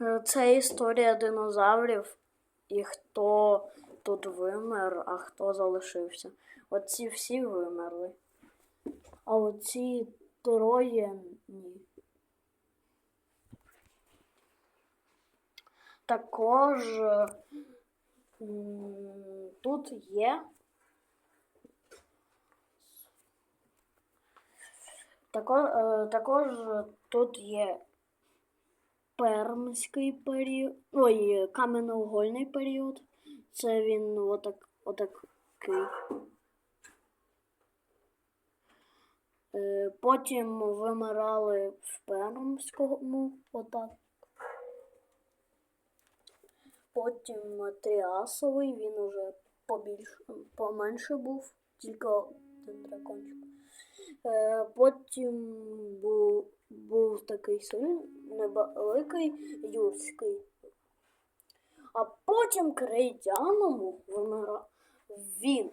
Е, Це історія динозаврів і хто тут вимер, а хто залишився. Оці всі вимерли. А оці троє ні. Також е, тут є. Також, також тут є пермський період, ой, кам'яноугольний період. Це він отак, отакий. Е, Потім вимирали в пермському, отак. Потім тріасовий, він уже побільш, поменше був, тільки один дракончик. Е, Потім був, був такий сильний, невеликий юрський. А потім крейдяному вимирав він.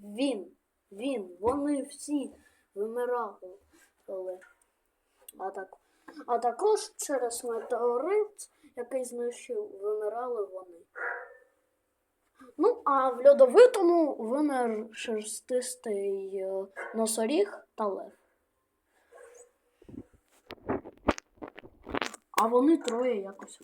Він, він, вони всі вимирали. А, так, а також через метеорит, який знищив, вимирали вони. Ну, а в льодовитому вимер шерстистий е, носоріг та лев. А вони троє якось.